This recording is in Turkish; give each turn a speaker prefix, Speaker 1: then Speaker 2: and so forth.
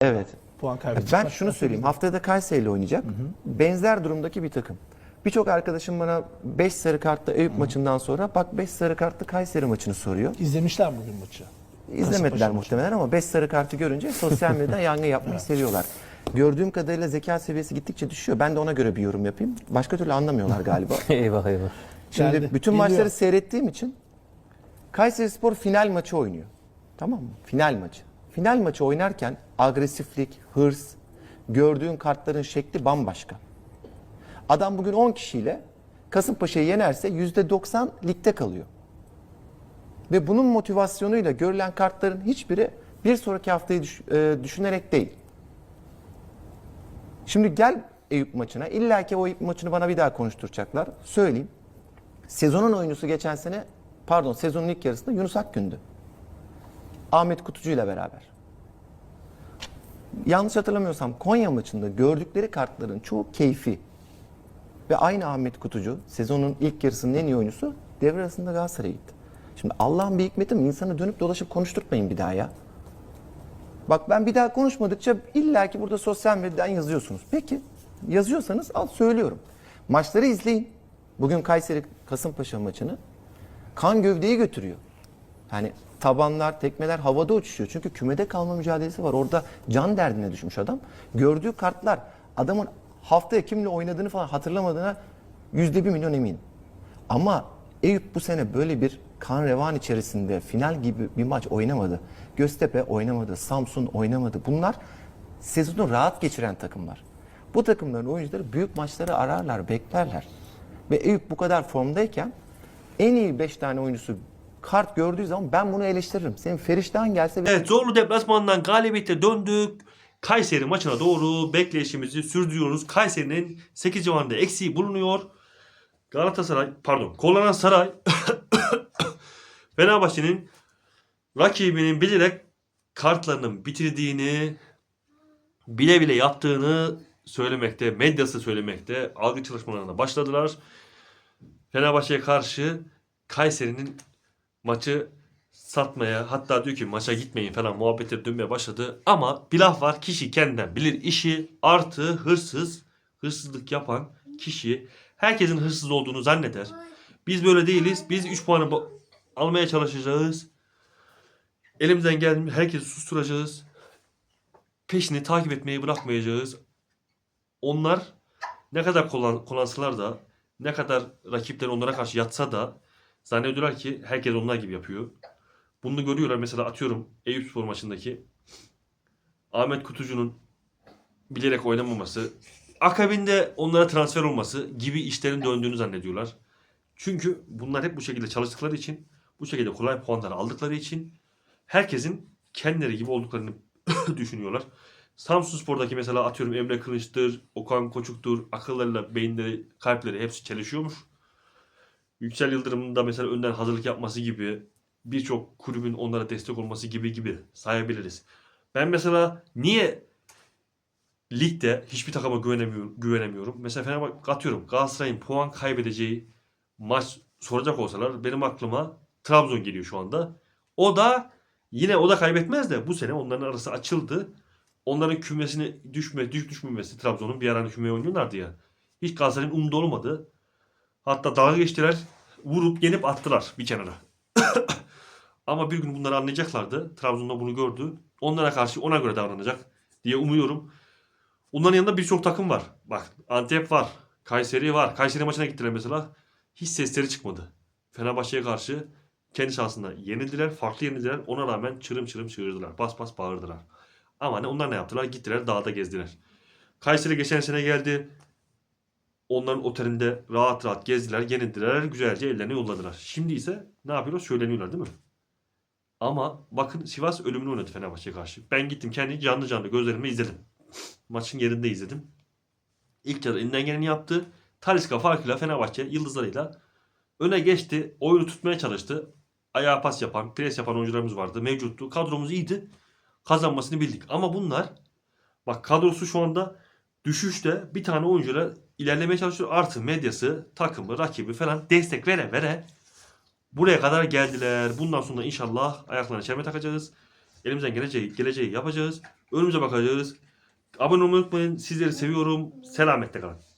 Speaker 1: Evet.
Speaker 2: Puan kaybedecek.
Speaker 1: Ben şunu söyleyeyim. Haftaya da Kayseri ile oynayacak. Benzer durumdaki bir takım. Birçok arkadaşım bana 5 sarı kartlı Eyüp maçından sonra bak 5 sarı kartlı Kayseri maçını soruyor.
Speaker 2: İzlemişler bugün maçı.
Speaker 1: İzlemediler muhtemelen ama 5 sarı kartı görünce sosyal medyadan yangın yapmayı seviyorlar. Gördüğüm kadarıyla zeka seviyesi gittikçe düşüyor. Ben de ona göre bir yorum yapayım. Başka türlü anlamıyorlar galiba.
Speaker 3: eyvah eyvah.
Speaker 1: Şimdi
Speaker 2: Geldi,
Speaker 1: bütün
Speaker 2: geliyor.
Speaker 1: maçları seyrettiğim için Kayseri Spor final maçı oynuyor. Tamam mı? Final maçı. Final maçı oynarken agresiflik, hırs, gördüğün kartların şekli bambaşka. Adam bugün 10 kişiyle Kasımpaşa'yı yenerse %90 ligde kalıyor. Ve bunun motivasyonuyla görülen kartların hiçbiri bir sonraki haftayı düş- e, düşünerek değil. Şimdi gel Eyüp maçına. İlla ki o Eyüp maçını bana bir daha konuşturacaklar. Söyleyeyim. Sezonun oyuncusu geçen sene, pardon sezonun ilk yarısında Yunus Akgün'dü. Ahmet Kutucu ile beraber. Yanlış hatırlamıyorsam Konya maçında gördükleri kartların çoğu keyfi. Ve aynı Ahmet Kutucu sezonun ilk yarısının en iyi oyuncusu devre arasında Galatasaray'a gitti. Şimdi Allah'ın bir hikmeti mi? İnsanı dönüp dolaşıp konuşturtmayın bir daha ya. Bak ben bir daha konuşmadıkça illaki burada sosyal medyadan yazıyorsunuz. Peki yazıyorsanız al söylüyorum. Maçları izleyin. Bugün Kayseri Kasımpaşa maçını kan gövdeyi götürüyor. Yani tabanlar, tekmeler havada uçuşuyor. Çünkü kümede kalma mücadelesi var. Orada can derdine düşmüş adam. Gördüğü kartlar adamın haftaya kimle oynadığını falan hatırlamadığına yüzde bir milyon eminim. Ama Eyüp bu sene böyle bir kan revan içerisinde final gibi bir maç oynamadı. Göztepe oynamadı, Samsun oynamadı. Bunlar sezonu rahat geçiren takımlar. Bu takımların oyuncuları büyük maçları ararlar, beklerler. Ve Eyüp bu kadar formdayken en iyi 5 tane oyuncusu kart gördüğü zaman ben bunu eleştiririm. Senin Feriştah'ın gelse
Speaker 4: Evet zorlu deplasmandan galibiyete döndük. Kayseri maçına doğru bekleyişimizi sürdürüyoruz. Kayseri'nin 8 civarında eksiği bulunuyor. Galatasaray pardon Kollanan Saray Fenerbahçe'nin rakibinin bilerek kartlarının bitirdiğini bile bile yaptığını söylemekte, medyası söylemekte. Algı çalışmalarına başladılar. Fenerbahçe'ye karşı Kayseri'nin maçı satmaya hatta diyor ki maça gitmeyin falan muhabbetleri dönmeye başladı. Ama bir laf var kişi kendinden bilir işi artı hırsız hırsızlık yapan kişi herkesin hırsız olduğunu zanneder. Biz böyle değiliz. Biz 3 puanı almaya çalışacağız. Elimizden geldiğince herkesi susturacağız. Peşini takip etmeyi bırakmayacağız. Onlar ne kadar kullan, kullansalar da ne kadar rakipler onlara karşı yatsa da zannediyorlar ki herkes onlar gibi yapıyor. Bunu görüyorlar mesela atıyorum Eyüp Spor maçındaki Ahmet Kutucu'nun bilerek oynamaması, akabinde onlara transfer olması gibi işlerin döndüğünü zannediyorlar. Çünkü bunlar hep bu şekilde çalıştıkları için, bu şekilde kolay puanları aldıkları için herkesin kendileri gibi olduklarını düşünüyorlar. Samsun Spor'daki mesela atıyorum Emre Kılıç'tır, Okan Koçuk'tur, akıllarıyla, beyinleri, kalpleri hepsi çalışıyormuş. Yüksel Yıldırım'ın da mesela önden hazırlık yapması gibi birçok kulübün onlara destek olması gibi gibi sayabiliriz. Ben mesela niye ligde hiçbir takıma güvenemiyorum, güvenemiyorum. Mesela Fenerbahçe atıyorum Galatasaray'ın puan kaybedeceği maç soracak olsalar benim aklıma Trabzon geliyor şu anda. O da yine o da kaybetmez de bu sene onların arası açıldı. Onların kümesine düşme, düş düşmemesi Trabzon'un bir ara kümeye oynuyorlardı ya. Hiç Galatasaray'ın umdu olmadı. Hatta dalga geçtiler. Vurup yenip attılar bir kenara. Ama bir gün bunları anlayacaklardı. Trabzon'da bunu gördü. Onlara karşı ona göre davranacak diye umuyorum. Onların yanında birçok takım var. Bak Antep var. Kayseri var. Kayseri maçına gittiler mesela. Hiç sesleri çıkmadı. Fenerbahçe'ye karşı kendi sahasında yenildiler. Farklı yenildiler. Ona rağmen çırım çırım çığırdılar. Bas bas bağırdılar. Ama ne onlar ne yaptılar? Gittiler dağda gezdiler. Kayseri geçen sene geldi. Onların otelinde rahat rahat gezdiler, yenildiler, güzelce ellerini yolladılar. Şimdi ise ne yapıyorlar? Söyleniyorlar değil mi? Ama bakın Sivas ölümünü oynadı Fenerbahçe'ye karşı. Ben gittim kendi canlı canlı gözlerimle izledim. Maçın yerinde izledim. İlk yarı elinden geleni yaptı. Taliska farkıyla Fenerbahçe yıldızlarıyla öne geçti. Oyunu tutmaya çalıştı. Ayağa pas yapan, pres yapan oyuncularımız vardı. Mevcuttu. Kadromuz iyiydi. Kazanmasını bildik. Ama bunlar bak kadrosu şu anda düşüşte bir tane oyuncuyla ilerlemeye çalışıyor. Artı medyası, takımı, rakibi falan destek vere vere buraya kadar geldiler. Bundan sonra inşallah ayaklarına çelme takacağız. Elimizden geleceği, geleceği yapacağız. Önümüze bakacağız. Abone olmayı unutmayın. Sizleri seviyorum. Selametle kalın.